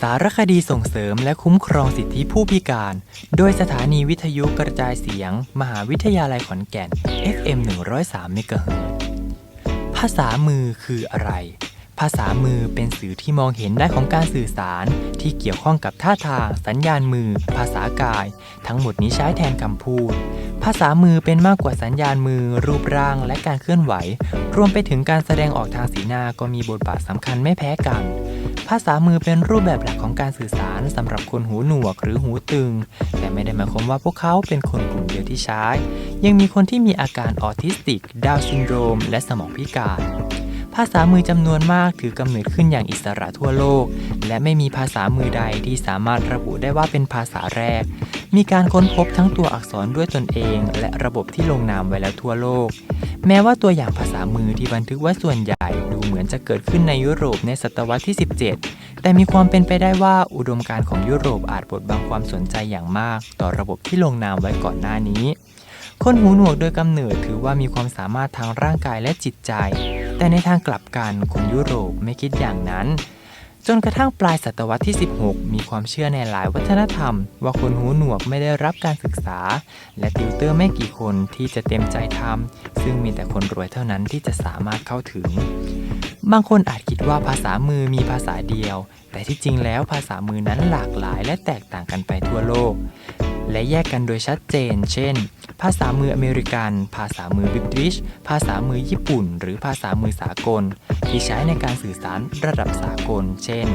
สารคดีส่งเสริมและคุ้มครองสิทธิผู้พิการ โดยสถานีวิทยุกระจายเสียง มหาวิทยาลัยขอนแก่น FM 103 MHz ภาษามือคืออะไร ภาษามือเป็นสื่อที่มองเห็นได้ของการสื่อสาร ที่เกี่ยวข้องกับท่าทาง สัญญาณมือ ภาษากาย ทั้งหมดนี้ใช้แทนคำพูด ภาษามือเป็นมากกว่าสัญญาณมือ รูปร่างและการเคลื่อนไหว รวมไปถึงการแสดงออกทางสีหน้าก็มีบทบาทสำคัญไม่แพ้กัน ภาษามือเป็นรูปแบบหลักของการสื่อสารสำหรับคนหูหนวกหรือหูตึง แต่ไม่ได้หมายความว่าพวกเขาเป็นคนกลุ่มเดียวที่ใช้ ยังมีคนที่มีอาการออทิสติก ดาวซินโดรม และสมองพิการ ภาษามือจำนวนมากถือกำเนิดขึ้นอย่างอิสระทั่วโลก และไม่มีภาษามือใดที่สามารถระบุได้ว่าเป็นภาษาแรก มีการค้นพบทั้งตัวอักษรด้วยตนเอง และระบบที่ลงนามไว้แล้วทั่วโลก แม้ว่าตัวอย่างภาษามือที่บันทึกไว้ส่วนใหญ่ดูเหมือนจะเกิดขึ้นในยุโรปในศตวรรษที่ 17 แต่มีความเป็นไปได้ว่าอุดมการณ์ของยุโรปอาจบดบังความสนใจอย่างมาก ต่อระบบที่ลงนามไว้ก่อนหน้านี้คนหูหนวกโดยกำเนิดถือว่ามีความสามารถทางร่างกายและจิตใจ แต่ในทางกลับกันคนยุโรปไม่คิดอย่างนั้น จนกระทั่งปลายศตวรรษที่ 16 มีความเชื่อในหลายวัฒนธรรม ว่าคนหูหนวกไม่ได้รับการศึกษา และติวเตอร์ไม่กี่คนที่จะเต็มใจทำซึ่งมีแต่คนรวยเท่านั้นที่จะสามารถเข้าถึง บางคนอาจคิดว่าภาษามือมีภาษาเดียว แต่ที่จริงแล้วภาษามือนั้นหลากหลายและแตกต่างกันไปทั่วโลก และแยกกันโดยชัดเจน เช่น ภาษามืออเมริกัน ภาษามือบริติช ภาษามือญี่ปุ่น หรือภาษามือสากล ที่ใช้ในการสื่อสารระดับสากล เช่น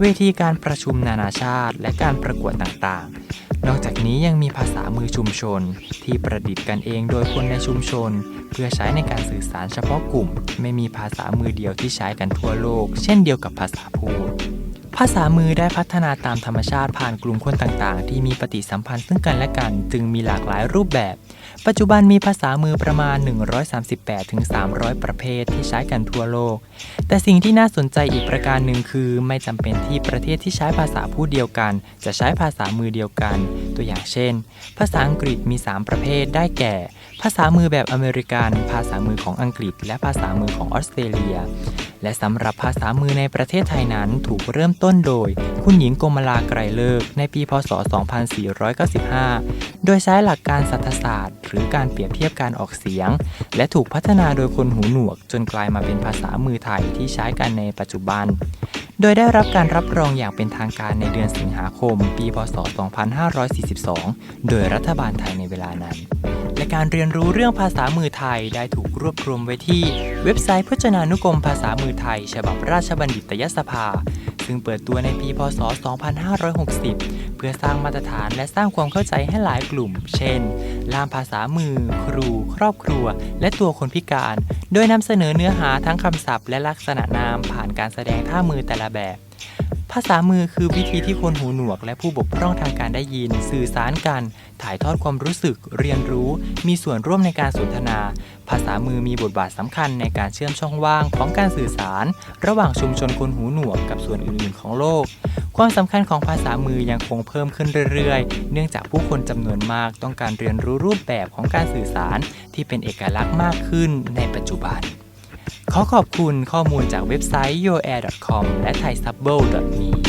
เวทีการประชุมนานาชาติ และการประกวดต่างๆ นอกจากนี้ยังมีภาษามือชุมชน ที่ประดิษฐ์กันเองโดยคนในชุมชน เพื่อใช้ในการสื่อสารเฉพาะกลุ่ม ไม่มีภาษามือเดียวที่ใช้กันทั่วโลก เช่นเดียวกับภาษาพูด ภาษามือได้พัฒนาตามธรรมชาติผ่านกลุ่มคนต่างๆ ที่มีปฏิสัมพันธ์ซึ่งกันและกัน จึงมีหลากหลายรูปแบบ ปัจจุบันมีภาษามือประมาณ 138-300 ประเภทที่ใช้กันทั่วโลก แต่สิ่งที่น่าสนใจอีกประการหนึ่งคือ ไม่จำเป็นที่ประเทศที่ใช้ภาษาพูดเดียวกัน จะใช้ภาษามือเดียวกัน ตัวอย่างเช่น ภาษาอังกฤษมี 3 ประเภทได้แก่ ภาษามือแบบอเมริกัน ภาษามือของอังกฤษ และภาษามือของออสเตรเลีย และสำหรับภาษามือในประเทศไทยนั้นถูกเริ่มต้นโดย คุณหญิงกมลาไกรเลิกในปี พศ 2495 โดยใช้หลักการสัทธศาสตร์ หรือการเปรียบเทียบการออกเสียง และถูกพัฒนาโดยคนหูหนวก จนกลายมาเป็นภาษามือไทยที่ใช้กันในปัจจุบัน โดยได้รับการรับรองอย่างเป็นทางการในเดือนสิงหาคม ปี พศ 2542 โดยรัฐบาลไทยในเวลานั้น และการเรียนรู้เรื่องภาษามือไทยได้ถูกรวบรวมไว้ที่เว็บไซต์พจนานุกรมภาษามือไทย ฉบับราชบัณฑิตยสภา ซึ่งเปิดตัวในปีพศ 2560 เพื่อสร้างมาตรฐานและสร้างความเข้าใจให้หลายกลุ่ม เช่น ล่ามภาษามือ ครู ครอบครัว และตัวคนพิการ โดยนำเสนอเนื้อหาทั้งคำศัพท์และลักษณะนามผ่านการแสดงท่ามือแต่ละแบบ ภาษามือคือวิธีที่คนหูหนวกและผู้บกพร่องทางการได้ยิน สื่อสารกัน ถ่ายทอดความรู้สึก เรียนรู้ มีส่วนร่วมในการสนทนา ภาษามือมีบทบาทสำคัญในการเชื่อมช่องว่างของการสื่อสาร ระหว่างชุมชนคนหูหนวกกับส่วนอื่นๆ ของโลก ความสำคัญของภาษามือยังคงเพิ่มขึ้นเรื่อยๆ เนื่องจากผู้คนจำนวนมากต้องการเรียนรู้รูปแบบของการสื่อสาร ที่เป็นเอกลักษณ์มากขึ้นในปัจจุบัน ขอขอบคุณข้อมูลจากเว็บไซต์ yourair.com และ thaisubble.me